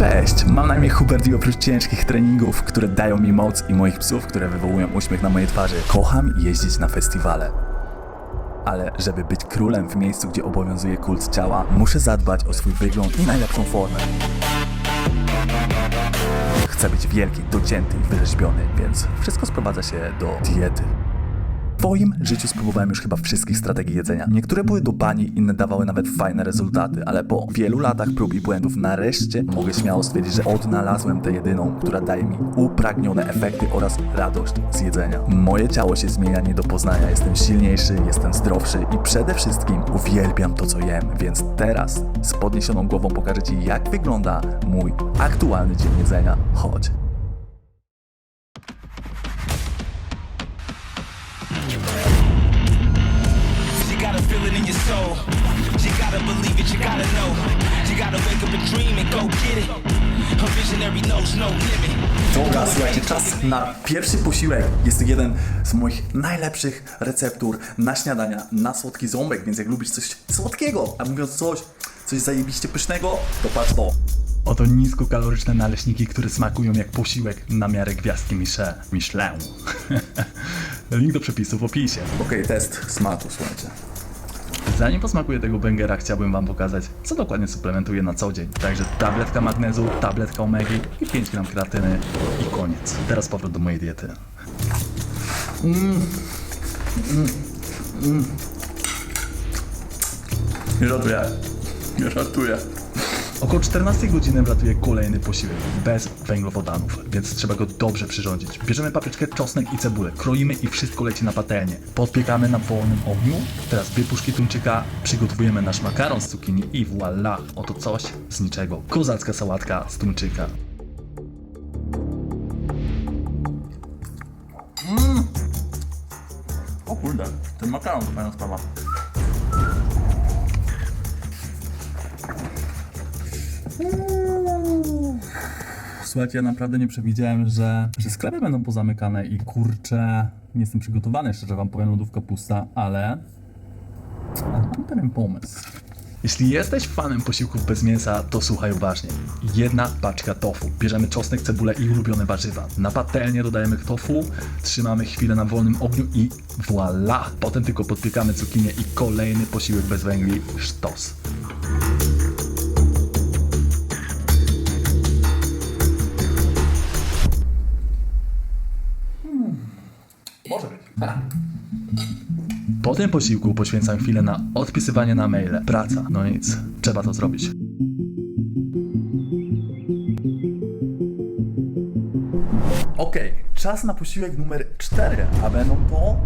Cześć, mam na imię Hubert i oprócz ciężkich treningów, które dają mi moc i moich psów, które wywołują uśmiech na mojej twarzy, kocham jeździć na festiwale. Ale żeby być królem w miejscu, gdzie obowiązuje kult ciała, muszę zadbać o swój wygląd i najlepszą formę. Chcę być wielki, docięty i wyrzeźbiony, więc wszystko sprowadza się do diety. W swoim życiu spróbowałem już chyba wszystkich strategii jedzenia. Niektóre były do bani, inne dawały nawet fajne rezultaty, ale po wielu latach prób i błędów nareszcie mogę śmiało stwierdzić, że odnalazłem tę jedyną, która daje mi upragnione efekty oraz radość z jedzenia. Moje ciało się zmienia nie do poznania, jestem silniejszy, jestem zdrowszy i przede wszystkim uwielbiam to co jem, więc teraz z podniesioną głową pokażę Ci jak wygląda mój aktualny dzień jedzenia. Chodź. Soul. You gotta believe it, you gotta know. You gotta wake up and dream and go get it. A visionary knows no limit. Dobra, słuchajcie, czas na pierwszy posiłek. Jest to jeden z moich najlepszych receptur na śniadania, na słodki ząbek, więc jak lubisz coś słodkiego, a mówiąc coś, coś zajebiście pysznego, to patrz to. Oto niskokaloryczne naleśniki, które smakują jak posiłek na miarę gwiazdki Michelin. Michelin. Link do przepisu w opisie. Okej, test smaku, słuchajcie. Zanim posmakuję tego bengera, chciałbym wam pokazać, co dokładnie suplementuję na co dzień. Także tabletka magnezu, tabletka omegi i 5 gram kreatyny i koniec. Teraz powrót do mojej diety. Nie żartuję. Nie żartuję. Około 14 godziny wlatuje kolejny posiłek, bez węglowodanów, więc trzeba go dobrze przyrządzić. Bierzemy papryczkę, czosnek i cebulę, kroimy i wszystko leci na patelnię. Podpiekamy na wolnym ogniu, teraz dwie puszki tuńczyka, przygotowujemy nasz makaron z cukinii i voilà, oto coś z niczego. Kozacka sałatka z tuńczyka. O kurde, ten makaron to fajna sprawa. Słuchajcie, ja naprawdę nie przewidziałem, że, że sklepy będą pozamykane i kurczę, nie jestem przygotowany, szczerze wam powiem, lodówka pusta, ale, ale mam pewien pomysł. Jeśli jesteś fanem posiłków bez mięsa, to słuchaj uważnie. Jedna paczka tofu. Bierzemy czosnek, cebulę i ulubione warzywa. Na patelnię dodajemy tofu, trzymamy chwilę na wolnym ogniu i voilà! Potem tylko podpiekamy cukinię i kolejny posiłek bez węgli, sztos. Po tym posiłku poświęcam chwilę na odpisywanie na maile. Praca. No nic, trzeba to zrobić. Okej, czas na posiłek numer 4, a będą to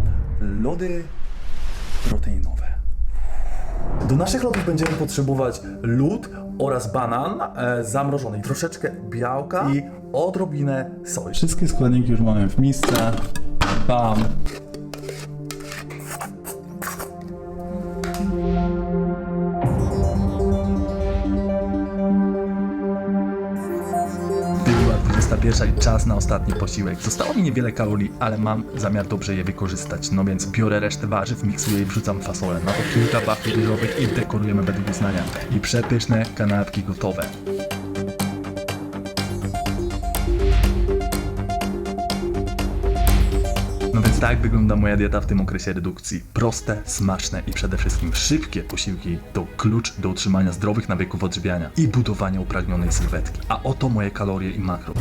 lody proteinowe. Do naszych lodów będziemy potrzebować lód oraz banan e, zamrożony, troszeczkę białka i odrobinę soli. Wszystkie składniki już mamy w misce. Bam. Była 21 i czas na ostatni posiłek. Zostało mi niewiele kalorii, ale mam zamiar dobrze je wykorzystać. No więc biorę resztę warzyw, miksuję i wrzucam fasolę. Na to kilka wafli ryżowych i dekorujemy według uznania. I przepyszne kanapki gotowe. No więc tak wygląda moja dieta w tym okresie redukcji. Proste, smaczne i przede wszystkim szybkie posiłki to klucz do utrzymania zdrowych nawyków odżywiania i budowania upragnionej sylwetki. A oto moje kalorie i makro.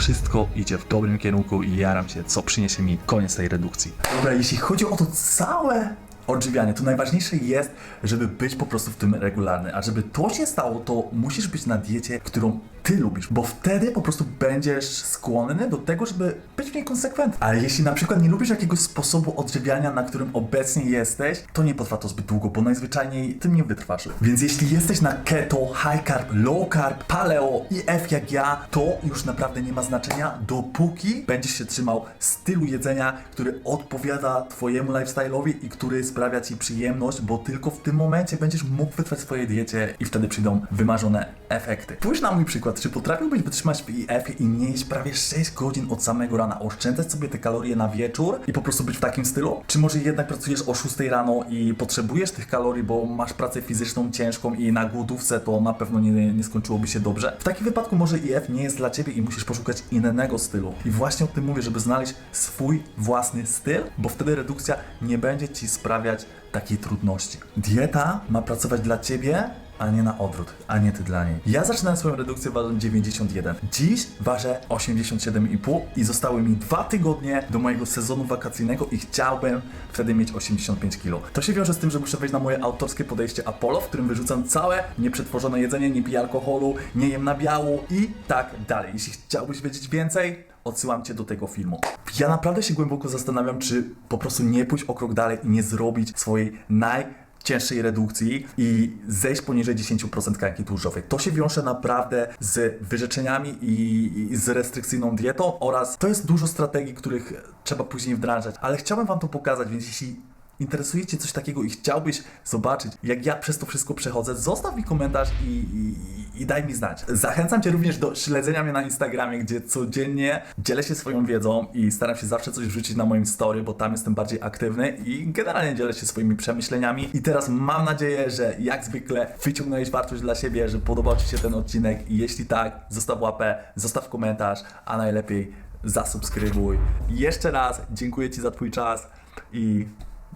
Wszystko idzie w dobrym kierunku i jaram się, co przyniesie mi koniec tej redukcji. Dobra, jeśli chodzi o to całe odżywianie, to najważniejsze jest, żeby być po prostu w tym regularny. A żeby to się stało, to musisz być na diecie, którą ty lubisz, bo wtedy po prostu będziesz skłonny do tego, żeby być w niej konsekwentny. Ale jeśli na przykład nie lubisz jakiegoś sposobu odżywiania, na którym obecnie jesteś, to nie potrwa to zbyt długo, bo najzwyczajniej tym nie wytrwasz. Więc jeśli jesteś na keto, high carb, low carb, paleo i F jak ja, to już naprawdę nie ma znaczenia, dopóki będziesz się trzymał stylu jedzenia, który odpowiada twojemu lifestyle'owi i który sprawia ci przyjemność, bo tylko w tym momencie będziesz mógł wytrwać w swojej diecie i wtedy przyjdą wymarzone efekty. Spójrz na mój przykład. Czy potrafiłbyś wytrzymać IF-ie i nie jeść prawie 6 godzin od samego rana, oszczędzać sobie te kalorie na wieczór i po prostu być w takim stylu? Czy może jednak pracujesz o 6 rano i potrzebujesz tych kalorii, bo masz pracę fizyczną ciężką i na głodówce to na pewno nie, nie skończyłoby się dobrze? W takim wypadku może IF nie jest dla Ciebie i musisz poszukać innego stylu. I właśnie o tym mówię, żeby znaleźć swój własny styl, bo wtedy redukcja nie będzie Ci sprawiać takiej trudności. Dieta ma pracować dla Ciebie, a nie na odwrót, a nie ty dla niej. Ja zaczynałem swoją redukcję ważąc 91. Dziś ważę 87,5 i zostały mi dwa tygodnie do mojego sezonu wakacyjnego i chciałbym wtedy mieć 85 kg. To się wiąże z tym, że muszę wejść na moje autorskie podejście Apollo, w którym wyrzucam całe nieprzetworzone jedzenie, nie piję alkoholu, nie jem nabiału i tak dalej. Jeśli chciałbyś wiedzieć więcej, odsyłam cię do tego filmu. Ja naprawdę się głęboko zastanawiam, czy po prostu nie pójść o krok dalej i nie zrobić swojej naj cięższej redukcji i zejść poniżej 10% tkanki tłuszczowej. To się wiąże naprawdę z wyrzeczeniami i, i z restrykcyjną dietą oraz to jest dużo strategii, których trzeba później wdrażać. Ale chciałbym Wam to pokazać, więc jeśli interesuje Cię coś takiego i chciałbyś zobaczyć, jak ja przez to wszystko przechodzę, zostaw mi komentarz i, i, i daj mi znać. Zachęcam Cię również do śledzenia mnie na Instagramie, gdzie codziennie dzielę się swoją wiedzą i staram się zawsze coś wrzucić na moim story, bo tam jestem bardziej aktywny i generalnie dzielę się swoimi przemyśleniami. I teraz mam nadzieję, że jak zwykle wyciągnąłeś wartość dla siebie, że podobał Ci się ten odcinek jeśli tak, zostaw łapę, zostaw komentarz, a najlepiej zasubskrybuj. Jeszcze raz dziękuję Ci za Twój czas i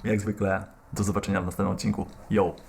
jak zwykle do zobaczenia w następnym odcinku. Yo!